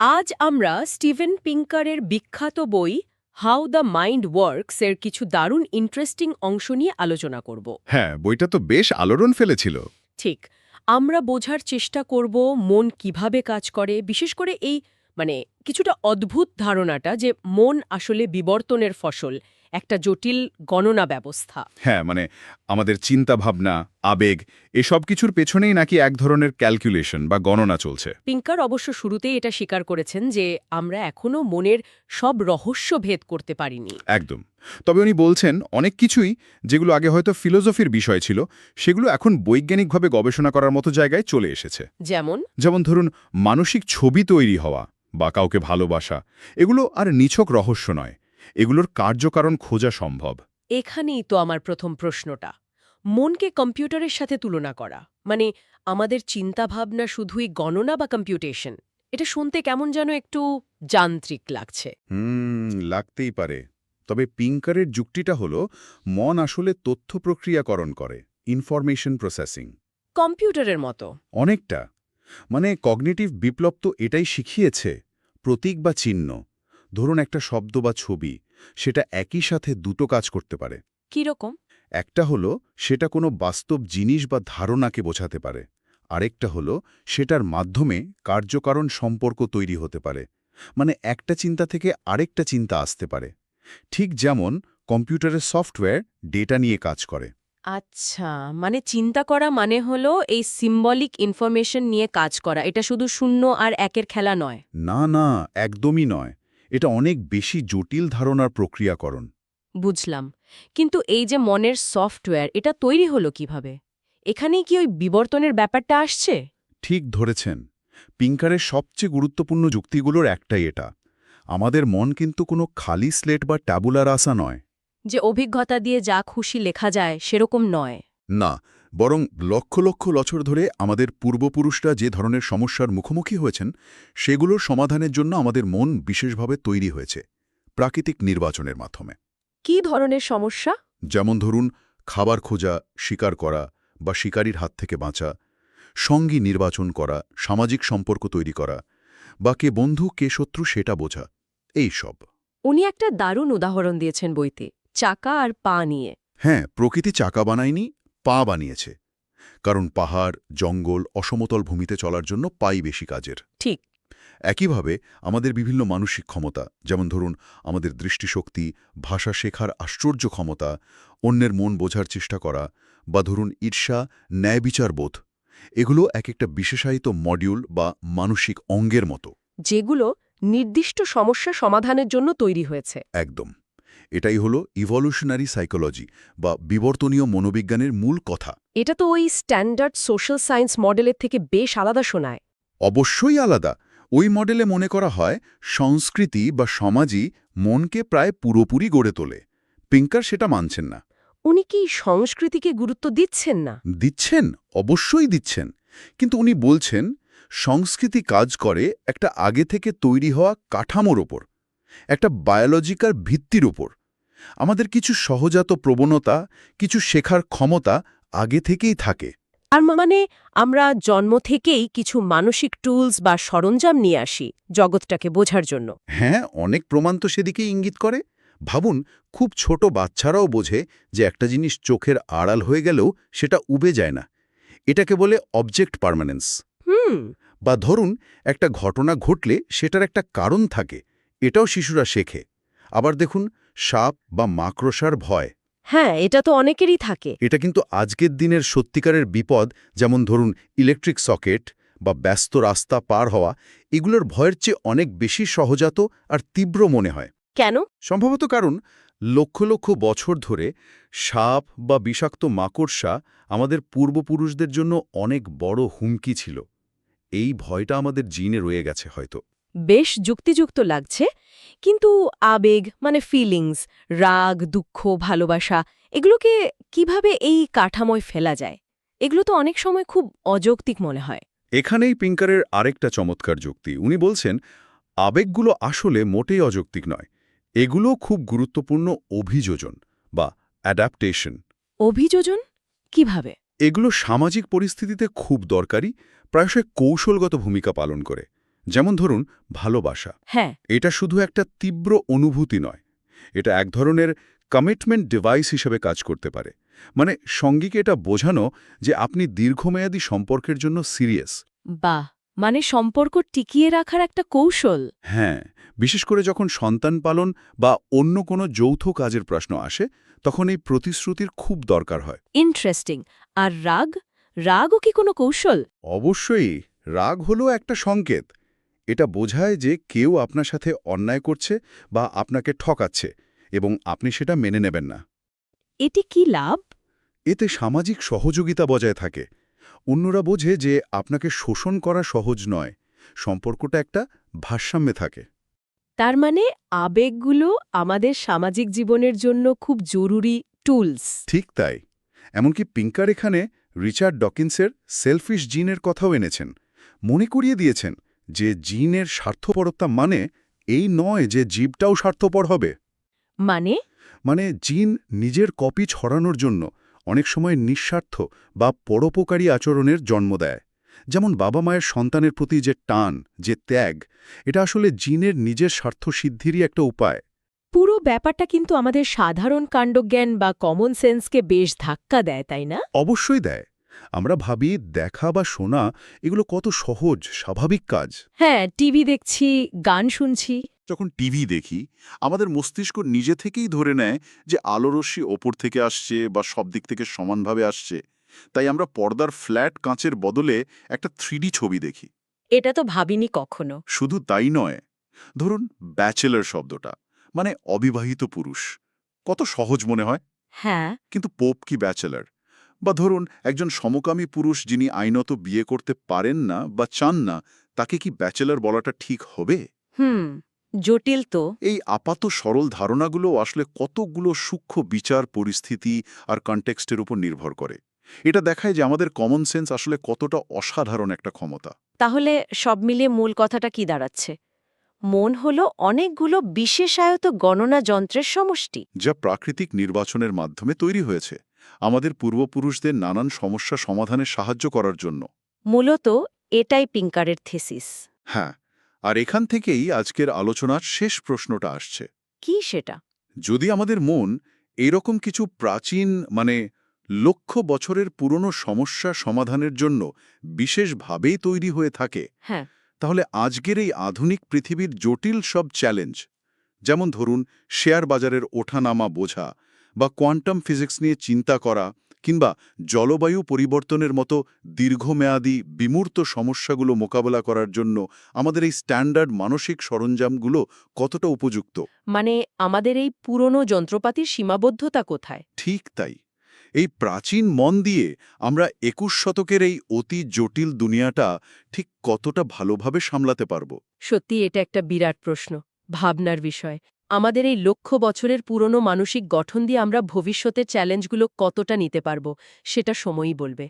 আজ আমরা স্টিভেন পিঙ্কারের বিখ্যাত বই হাউ দ্য মাইন্ড ওয়ার্কস এর কিছু দারুণ ইন্টারেস্টিং অংশ নিয়ে আলোচনা করব। হ্যাঁ বইটা তো বেশ আলোড়ন ফেলেছিল। ঠিক আমরা বোঝার চেষ্টা করব মন কীভাবে কাজ করে বিশেষ করে এই মানে কিছুটা অদ্ভুত ধারণাটা যে মন আসলে বিবর্তনের ফসল। একটা জটিল গণনা ব্যবস্থা। হ্যাঁ মানে আমাদের চিন্তা ভাবনা আবেগ এসব কিছুর পেছনেই নাকি এক ধরনের ক্যালকুলেশন বা গণনা চলছে। পিঙ্কার অবশ্য শুরুতেই এটা স্বীকার করেছেন যে আমরা এখনও মনের সব রহস্য ভেদ করতে পারিনি। একদম। তবে উনি বলছেন অনেক কিছুই যেগুলো আগে হয়তো ফিলোসফির বিষয় ছিল সেগুলো এখন বৈজ্ঞানিকভাবে গবেষণা করার মতো জায়গায় চলে এসেছে। যেমন? যেমন ধরুন মানসিক ছবি তৈরি হওয়া বা কাউকে ভালোবাসা এগুলো আর নিছক রহস্য নয়। এগুলোর কার্যকারণ খোঁজা সম্ভব। এখানেই তো আমার প্রথম প্রশ্নটা। মনকে কম্পিউটারের সাথে তুলনা করা। মানে আমাদের চিন্তাভাবনা শুধুই গণনা বা কম্পিউটেশন? এটা শুনতে কেমন যেন একটু যান্ত্রিক লাগছে। হুম লাগতেই পারে। তবে পিঙ্কারের যুক্তিটা হলো মন আসলে তথ্য প্রক্রিয়াকরণ করে ইনফরমেশন প্রসেসিং কম্পিউটারের মতো। অনেকটা। মানে কগনিটিভ বিপ্লব তো এটাই শিখিয়েছে প্রতীক বা চিহ্ন। ধরুন একটা শব্দ বা ছবি সেটা একই সাথে দুটো কাজ করতে পারে। কীরকম? একটা হলো সেটা কোনো বাস্তব জিনিস বা ধারণাকে বোঝাতে পারে। আরেকটা হলো সেটার মাধ্যমে কার্যকারণ সম্পর্ক তৈরি হতে পারে। মানে একটা চিন্তা থেকে আরেকটা চিন্তা আসতে পারে। ঠিক যেমন কম্পিউটারের সফটওয়্যার ডেটা নিয়ে কাজ করে। আচ্ছা মানে চিন্তা করা মানে হলো এই সিম্বলিক ইনফরমেশন নিয়ে কাজ করা। এটা শুধু শূন্য আর একের খেলা নয়। না না একদমই নয়। এটা অনেক বেশি জটিল ধারণার প্রক্রিয়াকরণ। বুঝলাম। কিন্তু এই যে মনের সফটওয়্যার এটা তৈরি হলো কীভাবে? এখানেই কি ওই বিবর্তনের ব্যাপারটা আসছে? ঠিক ধরেছেন। পিঙ্কারের সবচেয়ে গুরুত্বপূর্ণ যুক্তিগুলোর একটাই এটা। আমাদের মন কিন্তু কোনো খালি স্লেট বা ট্যাবুলার আসা নয়। যে অভিজ্ঞতা দিয়ে যা খুশি লেখা যায় সেরকম নয়। না বরং লক্ষ লক্ষ বছর ধরে আমাদের পূর্বপুরুষরা যে ধরনের সমস্যার মুখোমুখি হয়েছেন সেগুলোর সমাধানের জন্য আমাদের মন বিশেষভাবে তৈরি হয়েছে প্রাকৃতিক নির্বাচনের মাধ্যমে। কি ধরনের সমস্যা? যেমন ধরুন খাবার খোঁজা শিকার করা বা শিকারীর হাত থেকে বাঁচা সঙ্গী নির্বাচন করা সামাজিক সম্পর্ক তৈরি করা বা কে বন্ধু কে শত্রু সেটা বোঝা এই সব। উনি একটা দারুণ উদাহরণ দিয়েছেন বইতে চাকা আর পা নিয়ে। হ্যাঁ প্রকৃতি চাকা বানায়নি পা বানিয়েছে কারণ পাহাড় জঙ্গল অসমতল ভূমিতে চলার জন্য পাই বেশি কাজের। ঠিক। একইভাবে আমাদের বিভিন্ন মানসিক ক্ষমতা যেমন ধরুন আমাদের দৃষ্টিশক্তি ভাষা শেখার আশ্চর্য ক্ষমতা অন্যের মন বোঝার চেষ্টা করা বা ধরুন ঈর্ষা ন্যায়বিচার বোধ এগুলো এক একটা বিশেষায়িত মডিউল বা মানসিক অঙ্গের মতো। যেগুলো নির্দিষ্ট সমস্যা সমাধানের জন্য তৈরি হয়েছে। একদম। এটাই হলো ইভলিউশনারি সাইকোলজি বা বিবর্তনীয় মনোবিজ্ঞানের মূল কথা। এটা তো ওই স্ট্যান্ডার্ড সোশ্যাল সায়েন্স মডেলের থেকে বেশ আলাদা শোনায়। অবশ্যই আলাদা। ওই মডেলে মনে করা হয় সংস্কৃতি বা সমাজই মনকে প্রায় পুরোপুরি গড়ে তোলে। পিঙ্কার সেটা মানছেন না। উনি কি সংস্কৃতিকে গুরুত্ব দিচ্ছেন না? দিচ্ছেন অবশ্যই দিচ্ছেন। কিন্তু উনি বলছেন সংস্কৃতি কাজ করে একটা আগে থেকে তৈরি হওয়া কাঠামোর ওপর। একটা বায়োলজিক্যাল ভিত্তির উপর। আমাদের কিছু সহজাত প্রবণতা কিছু শেখার ক্ষমতা আগে থেকেই থাকে। আর মানে আমরা জন্ম থেকেই কিছু মানসিক টুলস বা সরঞ্জাম নিয়ে আসি জগৎটাকে বোঝার জন্য। হ্যাঁ অনেক প্রমাণ তো সেদিকেই ইঙ্গিত করে। ভাবুন খুব ছোট বাচ্চারাও বোঝে যে একটা জিনিস চোখের আড়াল হয়ে গেলেও সেটা উবে যায় না। এটাকে বলে অবজেক্ট পার্মানেন্স হুম। বা ধরুন একটা ঘটনা ঘটলে সেটার একটা কারণ থাকে। এটাও শিশুরা শেখে। আবার দেখুন সাপ বা মাকড়সার ভয়। হ্যাঁ এটা তো অনেকেরই থাকে। এটা কিন্তু আজকের দিনের সত্যিকারের বিপদ যেমন ধরুন ইলেকট্রিক সকেট বা ব্যস্ত রাস্তা পার হওয়া এগুলোর ভয়ের চেয়ে অনেক বেশি সহজাত আর তীব্র মনে হয়। কেন? সম্ভবত কারণ লক্ষ লক্ষ বছর ধরে সাপ বা বিষাক্ত মাকড়সা আমাদের পূর্বপুরুষদের জন্য অনেক বড় হুমকি ছিল। এই ভয়টা আমাদের জিনে রয়ে গেছে হয়তো। বেশ যুক্তিযুক্ত লাগছে কিন্তু আবেগ মানে ফিলিংস রাগ দুঃখ ভালোবাসা এগুলোকে কীভাবে এই কাঠামোয় ফেলা যায়? এগুলো তো অনেক সময় খুব অযৌক্তিক মনে হয়। এখানেই পিঙ্কারের আরেকটা চমৎকার যুক্তি। উনি বলছেন আবেগগুলো আসলে মোটেই অযৌক্তিক নয়। এগুলো খুব গুরুত্বপূর্ণ অভিযোজন বা অ্যাডাপ্টেশন অভিযোজন? কীভাবে? এগুলো সামাজিক পরিস্থিতিতে খুব দরকারি প্রায়শই কৌশলগত ভূমিকা পালন করে। যেমন ধরুন ভালোবাসা। হ্যাঁ। এটা শুধু একটা তীব্র অনুভূতি নয় এটা এক ধরনের কমিটমেন্ট ডিভাইস হিসেবে কাজ করতে পারে। মানে সঙ্গীকে এটা বোঝানো যে আপনি দীর্ঘমেয়াদী সম্পর্কের জন্য সিরিয়াস বাহ! মানে সম্পর্ক টিকিয়ে রাখার একটা কৌশল। হ্যাঁ বিশেষ করে যখন সন্তান পালন বা অন্য কোনো যৌথ কাজের প্রশ্ন আসে তখন এই প্রতিশ্রুতির খুব দরকার হয়। ইন্টারেস্টিং আর রাগ? রাগও কি কোনো কৌশল? অবশ্যই রাগ হলো একটা সংকেত। এটা বোঝায় যে কেউ আপনার সাথে অন্যায় করছে বা আপনাকে ঠকাচ্ছে এবং আপনি সেটা মেনে নেবেন না। এটি কি লাভ? এতে সামাজিক সহযোগিতা বজায় থাকে। অন্যরা বোঝে যে আপনাকে শোষণ করা সহজ নয় সম্পর্কটা একটা ভারসাম্যে থাকে। তার মানে আবেগগুলো আমাদের সামাজিক জীবনের জন্য খুব জরুরি টুলস। ঠিক তাই। এমনকি পিঙ্কার এখানে রিচার্ড ডকিন্সের সেলফিশ জিনের কথাও এনেছেন। মনে করিয়ে দিয়েছেন যে জিনের স্বার্থপরতা মানে এই নয় যে জীবটাও স্বার্থপর হবে। মানে? মানে জিন নিজের কপি ছড়ানোর জন্য অনেক সময় নিঃস্বার্থ বা পরোপকারী আচরণের জন্ম দেয়। যেমন বাবা মায়ের সন্তানের প্রতি যে টান যে ত্যাগ এটা আসলে জিনের নিজের স্বার্থসিদ্ধিরই একটা উপায়। পুরো ব্যাপারটা কিন্তু আমাদের সাধারণ কাণ্ডজ্ঞান বা কমন সেন্সকে বেশ ধাক্কা দেয় তাই না? অবশ্যই দেয়। আমরা ভাবি দেখা বা শোনা এগুলো কত সহজ স্বাভাবিক কাজ। হ্যাঁ টিভি দেখছি গান শুনছি। যখন টিভি দেখি আমাদের মস্তিষ্ক নিজে থেকেই ধরে নেয় যে আলোরশ্মি ওপর থেকে আসছে বা সব দিক থেকে সমানভাবে আসছে। তাই আমরা পর্দার ফ্ল্যাট কাঁচের বদলে একটা থ্রিডি ছবি দেখি। এটা তো ভাবিনি কখনো। শুধু তাই নয় ধরুন ব্যাচেলার শব্দটা মানে অবিবাহিত পুরুষ। কত সহজ মনে হয়। হ্যাঁ। কিন্তু পোপ কি ব্যাচেলার? বা ধরুন একজন সমকামী পুরুষ যিনি আইনত বিয়ে করতে পারেন না বা চান না তাকে কি ব্যাচেলার বলাটা ঠিক হবে? হুম জটিল তো। এই আপাত সরল ধারণাগুলো আসলে কতগুলো সূক্ষ্ম বিচার পরিস্থিতি আর কনটেক্সটের উপর নির্ভর করে। এটা দেখায় যে আমাদের কমন সেন্স আসলে কতটা অসাধারণ একটা ক্ষমতা। তাহলে সব মিলিয়ে মূল কথাটা কি দাঁড়াচ্ছে? মন হলো অনেকগুলো বিশেষায়ত গণনা যন্ত্রের সমষ্টি। যা প্রাকৃতিক নির্বাচনের মাধ্যমে তৈরি হয়েছে। আমাদের পূর্বপুরুষদের নানান সমস্যা সমাধানে সাহায্য করার জন্য। মূলত এটাই পিঙ্কারের থেসিস। হ্যাঁ আর এখান থেকেই আজকের আলোচনার শেষ প্রশ্নটা আসছে। কি সেটা? যদি আমাদের মন এরকম কিছু প্রাচীন মানে লক্ষ বছরের পুরনো সমস্যা সমাধানের জন্য বিশেষভাবেই তৈরি হয়ে থাকে হ্যাঁ। তাহলে আজকের এই আধুনিক পৃথিবীর জটিল সব চ্যালেঞ্জ যেমন ধরুন শেয়ার বাজারের ওঠানামা বোঝা বা কোয়ান্টাম ফিজিক্স নিয়ে চিন্তা করা কিংবা জলবায়ু পরিবর্তনের মতো দীর্ঘমেয়াদী বিমূর্ত সমস্যাগুলো মোকাবেলা করার জন্য আমাদের এই স্ট্যান্ডার্ড মানসিক সরঞ্জামগুলো কতটা উপযুক্ত? মানে আমাদের এই পুরনো যন্ত্রপাতির সীমাবদ্ধতা কোথায়? ঠিক তাই। এই প্রাচীন মন দিয়ে আমরা একুশ শতকের এই অতি জটিল দুনিয়াটা ঠিক কতটা ভালোভাবে সামলাতে পারব? সত্যি এটা একটা বিরাট প্রশ্ন ভাবনার বিষয়। আমাদের এই লক্ষ বছরের পুরনো মানসিক গঠন দিয়ে আমরা ভবিষ্যতের চ্যালেঞ্জগুলো কতটা নিতে পারব, সেটা সময়ই বলবে।